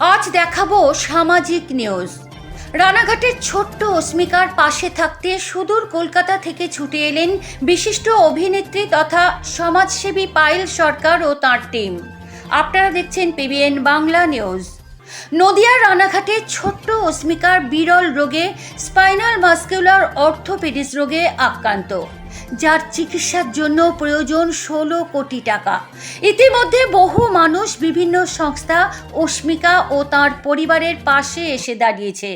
আজ দেখাবো সামাজিক নিউজ। রানাঘাটের ছোট্ট অস্মিকার পাশে থাকতে সুদূর কলকাতা থেকে ছুটে এলেন বিশিষ্ট অভিনেত্রী তথা সমাজসেবী পায়েল সরকার ও তাঁর টিম। আপনারা দেখছেন পিবিএন বাংলা নিউজ। নদিয়ার রানাঘাটে ছোট্ট অস্মিকার বিরল রোগে স্পাইনাল মাস্কুলার অর্থোপেডিস রোগে আক্রান্ত। যার চিকিৎসার জন্য প্রয়োজন ষোলো কোটি টাকা। ইতিমধ্যে বহু মানুষ বিভিন্ন সংস্থা অস্মিকা ও তার পরিবারের পাশে এসে দাঁড়িয়েছে।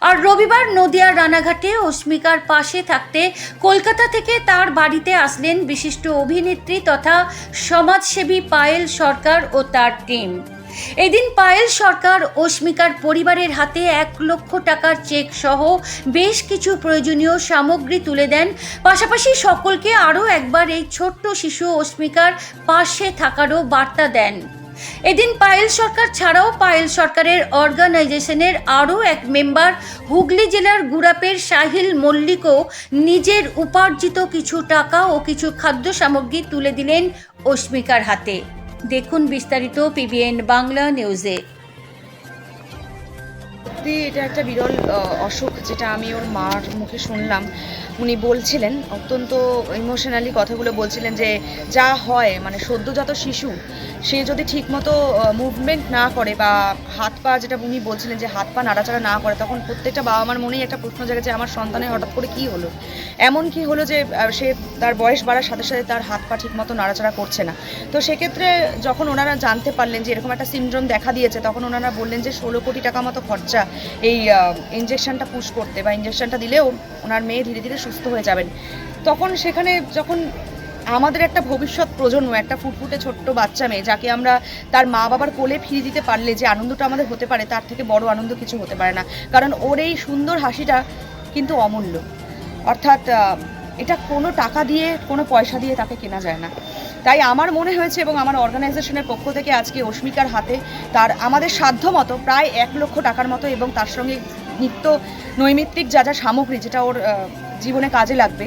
আর রবিবার নদিয়ার রানাঘাটে অস্মিকার পাশে থাকতে কলকাতা থেকে তার বাড়িতে আসলেন বিশিষ্ট অভিনেত্রী তথা সমাজসেবী পায়েল সরকার ও তার টিম। এদিন পায়েল সরকার অস্মিকার পরিবারের হাতে এক লক্ষ টাকার চেক সহ বেশ কিছু প্রয়োজনীয় সামগ্রী তুলে দেন। পাশাপাশি সকলকে আরও একবার এই ছোট্ট শিশু অস্মিকার পাশে থাকারও বার্তা দেন। এদিন পায়েল সরকার ছাড়াও পায়েল সরকারের অর্গানাইজেশনের আরও এক মেম্বার হুগলি জেলার গুড়াপের সাহিল মল্লিকও নিজের উপার্জিত কিছু টাকা ও কিছু খাদ্য সামগ্রী তুলে দিলেন অস্মিকার হাতে। দেখুন বিস্তারিত পিবিএন বাংলা নিউজে সত্যি এটা একটা বিরল অসুখ যেটা আমি ওর মার মুখে শুনলাম। উনি বলছিলেন, অত্যন্ত ইমোশনালি কথাগুলো বলছিলেন যে যা হয় মানে সদ্যজাত শিশু, সে যদি ঠিকমতো মুভমেন্ট না করে বা হাত পা যেটা উনি বলছিলেন যে হাত পা নাড়াচাড়া না করে, তখন প্রত্যেকটা বাবা মার মনেই একটা প্রশ্ন জাগে যে আমার সন্তানের হঠাৎ করে কি হলো? এমন কি হলো যে সে তার বয়স বাড়ার সাথে সাথে তার হাত পা ঠিকমতো নাড়াচাড়া করছে না। তো সেক্ষেত্রে যখন ওনারা জানতে পারলেন যে এরকম একটা সিন্ড্রোম দেখা দিয়েছে, তখন ওনারা বললেন যে ষোলো কোটি টাকা মতো খরচা এই ইঞ্জেকশনটা পুশ করতে বা ইঞ্জেকশনটা দিলেও ওনার মেয়ে ধীরে ধীরে সুস্থ হয়ে যাবেন। তখন সেখানে যখন আমাদের একটা ভবিষ্যৎ প্রজন্ম, একটা ফুটফুটে ছোট্ট বাচ্চা মেয়ে, যাকে আমরা তার মা বাবার কোলে ফিরিয়ে দিতে পারলে যে আনন্দটা আমাদের হতে পারে, তার থেকে বড় আনন্দ কিছু হতে পারে না। কারণ ওর এই সুন্দর হাসিটা কিন্তু অমূল্য। অর্থাৎ এটা কোনো টাকা দিয়ে, কোনো পয়সা দিয়ে তাকে কেনা যায় না। তাই আমার মনে হয়েছে এবং আমার অর্গানাইজেশনের পক্ষ থেকে আজকে অস্মিকার হাতে তার আমাদের সাধ্য মতো প্রায় এক লক্ষ টাকার মতো এবং তার সঙ্গে নিত্য নৈমিত্তিক যা যা সামগ্রী যেটা ওর জীবনে কাজে লাগবে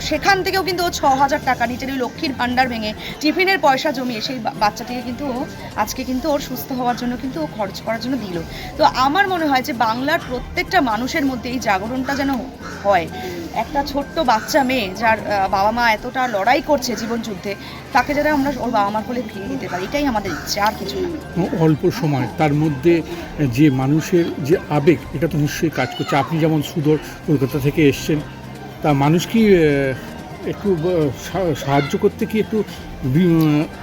সেখান থেকেও কিন্তু ও ছ হাজার টাকা নিজের ওই লক্ষ্মীর ভাণ্ডার ভেঙে টিফিনের পয়সা জমিয়ে সেই বাচ্চাটিকে কিন্তু ও আজকে কিন্তু ওর সুস্থ হওয়ার জন্য কিন্তু ও খরচ করার জন্য দিল। তো আমার মনে হয় যে বাংলার প্রত্যেকটা মানুষের মধ্যে এই জাগরণটা যেন হয়। একটা ছোট্ট বাচ্চা মেয়ে যার বাবা মা এতটা লড়াই করছে জীবন যুদ্ধে, তাকে যেন আমরা ওর বাবা মার কোলে ফিরিয়ে দিতে পারি, এটাই আমাদের ইচ্ছে, আর কিছু না। অল্প সময়, তার মধ্যে যে মানুষের যে আবেগ, এটা তো নিশ্চয়ই কাজ করছে। আপনি যেমন সুদর কলকাতা থেকে এসছেন তা মানুষ কি একটু সাহায্য করতে কি একটু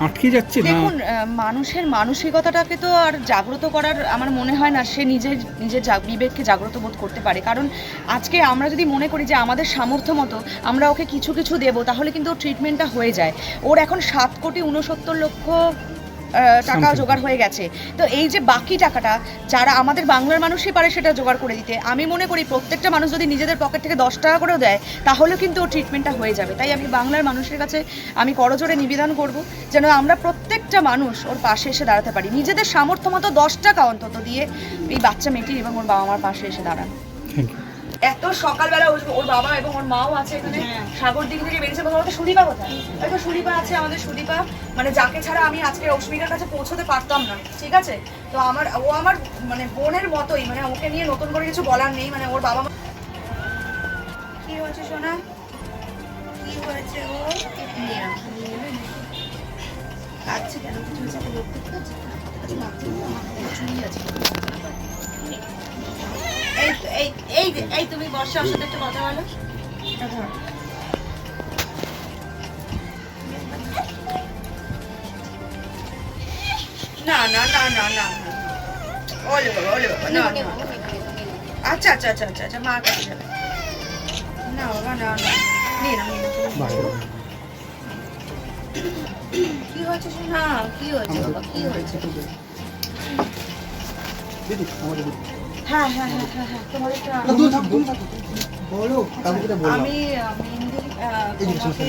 আটকে যাচ্ছে না? মানুষের মানসিকতাটাকে তো আর জাগ্রত করার আমার মনে হয় না সে নিজের নিজের বিবেককে জাগ্রত বোধ করতে পারে। কারণ আজকে আমরা যদি মনে করি যে আমাদের সামর্থ্য মতো আমরা ওকে কিছু কিছু দেবো, তাহলে কিন্তু ট্রিটমেন্টটা হয়ে যায়। ওর এখন সাত কোটি উনসত্তর লক্ষ টাকা জোগাড় হয়ে গেছে। তো এই যে বাকি টাকাটা যারা আমাদের বাংলার মানুষই পারে সেটা জোগাড় করে দিতে আমি মনে করি প্রত্যেকটা মানুষ যদি নিজেদের পকেট থেকে দশ টাকা করেও দেয় তাহলে কিন্তু ওর ট্রিটমেন্টটা হয়ে যাবে। তাই আমি বাংলার মানুষের কাছে আমি করজোরে নিবেদন করব যেন আমরা প্রত্যেকটা মানুষ ওর পাশে এসে দাঁড়াতে পারি। নিজেদের সামর্থ্য মতো দশ টাকা অন্তত দিয়ে এই বাচ্চা মেয়েটি এবং ওর বাবা মার পাশে এসে দাঁড়ান। এত সকালবেলা ওর ওর বাবা এবং ওর মাও আছে এখানে। সাগর দিক থেকে বেরিয়েছে বলতে আমাদের সুদীপা কোথায়? সুদীপা আছে আমাদের সুদীপা। মানে যাকে ছাড়া আমি আজকে অস্মিকার কাছে পৌঁছতে পারতাম না, ঠিক আছে? তো আমার, ও আমার মানে বোনের মতোই মানে ওকে নিয়ে নতুন করে কিছু বলার নেই মানে ওর বাবা মা কি হয়েছে সোনা? কি হয়েছে ও? কেন? আচ্ছা। এই এই এই তুমি বর্ষা, ওর একটু কথা বলো। না না না না না না। ওলে বাবা ওলে বাবা না না আচ্ছা আচ্ছা আচ্ছা আচ্ছা আচ্ছা মার কাছে যাবে। না বাবা না না। বাহ, বাহ। কি হয়েছে শোনা? কি হয়েছে বাবা কি হয়েছে দিদি আমাকে দিদি। হ্যাঁ হ্যাঁ হ্যাঁ হ্যাঁ হ্যাঁ তোমার একটা না দূর থাক দূর থাক। বলো কাউকে আমি যে তোমাকে